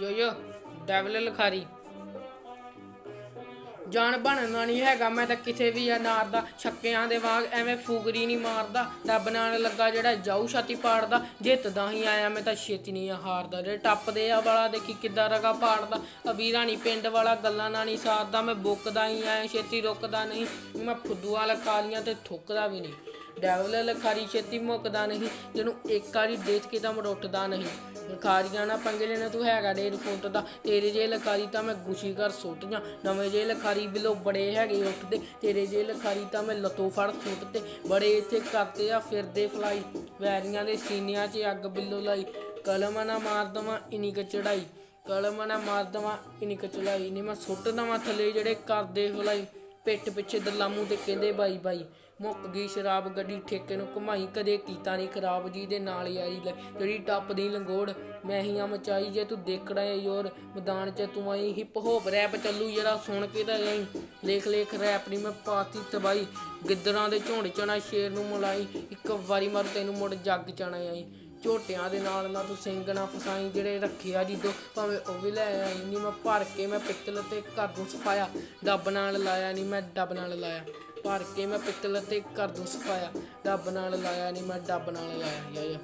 ਯੋ ਯੋ ਡੈਵਲ ਲਖਾਰੀ। ਜਾਨ ਬਣਨਾ ਨਹੀਂ ਹੈਗਾ, ਮੈਂ ਤਾਂ ਕਿਥੇ ਵੀ ਆ ਨਾਰਦਾ, ਛੱਕਿਆਂ ਦੇ ਵਾਂਗ ਐਵੇਂ ਫੂਗਰੀ ਨਹੀਂ ਮਾਰਦਾ। ਰੱਬ ਨਾਲ ਲੱਗਾ ਜਿਹੜਾ ਜਾਊ ਛਾਤੀ ਪਾੜਦਾ ਜਿੱਤਦਾ ਹੀ ਆਇਆ, ਮੈਂ ਤਾਂ ਛੇਤੀ ਨਹੀਂ ਆ ਹਾਰਦਾ। ਜਿਹੜੇ ਟੱਪਦੇ ਆ ਵਾਲਾ ਦੇਖੀ ਕਿੱਦਾਂ ਰਗਾ ਪਾੜਦਾ, ਅਬੀਰਾ ਨਹੀਂ ਪਿੰਡ ਵਾਲਾ, ਗੱਲਾਂ ਨਾਲ ਨਹੀਂ ਸਾਰਦਾ, ਮੈਂ ਬੁੱਕਦਾ ਹੀ ਆਇਆ, ਛੇਤੀ ਰੁਕਦਾ ਨਹੀਂ। ਮੈਂ ਫੁੱਦੂ ਵਾਲਾ ਤੇ ਥੁੱਕਦਾ ਵੀ ਨਹੀਂ। ਡੈਵਲ ਲਖਾਰੀ ਛੇਤੀ ਮੁੱਕਦਾ ਨਹੀਂ, ਜਿਹਨੂੰ ਇੱਕ ਵਾਰੀ ਦੇਖ ਕੇ ਤਾਂ ਮੁੜ ਉੱਠਦਾ ਨਹੀਂ। ਲਖਾਰੀਆਂ ਨਾ ਪੰਗੇ ਲੈਣਾ, ਤੂੰ ਹੈਗਾ ਡੇਢ ਫੁੱਟ ਦਾ, ਤੇਰੇ ਜੇ ਲਖਾਰੀ ਤਾਂ ਮੈਂ ਗੁਸ਼ੀ ਕਰ ਸੁੱਟ ਨਵੇਂ ਜੇ ਲਖਾਰੀ ਬਿਲੋ ਬੜੇ ਹੈਗੇ ਉੱਠਦੇ, ਤੇਰੇ ਜੇ ਲਖਾਰੀ ਤਾਂ ਮੈਂ ਲਤੋਂ ਫੜ ਸੁੱਟਤੇ। ਬੜੇ ਇੱਥੇ ਕਰਦੇ ਆ, ਫਿਰਦੇ ਫਲਾਈ। ਵੈਰੀਆਂ ਦੇ ਸੀਨਿਆਂ 'ਚ ਅੱਗ ਬਿੱਲੋ ਲਾਈ। ਕਲਮ ਨਾ ਮਾਰ ਦਵਾਂ ਇਨੀ ਕ ਚੜਾਈ। ਕਲਮ ਨਾ ਮਾਰ ਦਵਾਂ ਇਨੀ ਕ ਚੜਾਈ। ਨਹੀਂ ਮੈਂ ਸੁੱਟ ਦਵਾਂ ਥੱਲੇ ਜਿਹੜੇ ਕਰਦੇ ਫਲਾਈ। ਪਿੱਠ ਪਿੱਛੇ ਦਲਾਮੂ ਮੂੰਹ ਤੇ ਕਹਿੰਦੇ ਬਾਈ ਬਾਈ। ਮੁੱਕ ਗਈ ਸ਼ਰਾਬ ਗੱਡੀ ਠੇਕੇ ਨੂੰ ਘੁਮਾਈ, ਕਦੇ ਕੀਤਾ ਨਹੀਂ ਖਰਾਬ ਜੀ ਦੇ ਨਾਲ ਹੀ ਲੈ। ਜਿਹੜੀ ਟੱਪਦੀ ਲੰਗੋੜ, ਮੈਂ ਹੀ ਆ ਮਚਾਈ, ਜੇ ਤੂੰ ਦੇਖੜਾ ਏ ਯੋਰ, ਮੈਦਾਨ 'ਚ ਤੂੰ ਆਈ ਹਿਪ ਹੋਪ ਰੈਪ ਚੱਲੂ, ਜਿਹੜਾ ਸੁਣ ਕੇ ਤਾਂ ਆਈ। ਲੇਖ ਲੇਖ ਰੈਪ ਨਹੀਂ ਮੈਂ ਪਾਤੀ ਤਬਾਈ ਗਿੱਦਰਾਂ ਦੇ ਝੁੰਡ ਚਣਾ ਸ਼ੇਰ ਨੂੰ ਮਲਾਈ, ਇੱਕ ਵਾਰੀ ਮਾਰੂ ਤੈਨੂੰ ਮੁੜ ਜੱਗ ਚਣਾ ਆਈ। ਝੋਟਿਆਂ ਦੇ ਨਾਲ ਨਾ ਤੂੰ ਸਿੰਘ ਨਾ ਫਸਾਈ, ਜਿਹੜੇ ਰੱਖਿਆ ਜਿੱਦੋਂ, ਭਾਵੇਂ ਉਹ ਵੀ ਲੈ ਆਈ ਨਹੀਂ ਮੈਂ ਭਰ ਕੇ ਮੈਂ ਪਿੱਤਲ ਤੇ ਘਰ ਨੂੰ ਸਫਾਇਆ। ਡੱਬ ਨਾਲ ਲਾਇਆ ਨਹੀਂ ਮੈਂ ਡੱਬ ਨਾਲ ਲਾਇਆ। ਭਰ ਕੇ ਮੈਂ ਪਿੱਤਲ ਤੇ ਘਰ ਨੂੰ ਸਫਾਇਆ ਡੱਬ ਨਾਲ ਲਾਇਆ ਨਹੀਂ ਮੈਂ ਡੱਬ ਨਾਲ ਲਾਇਆ ਯਾ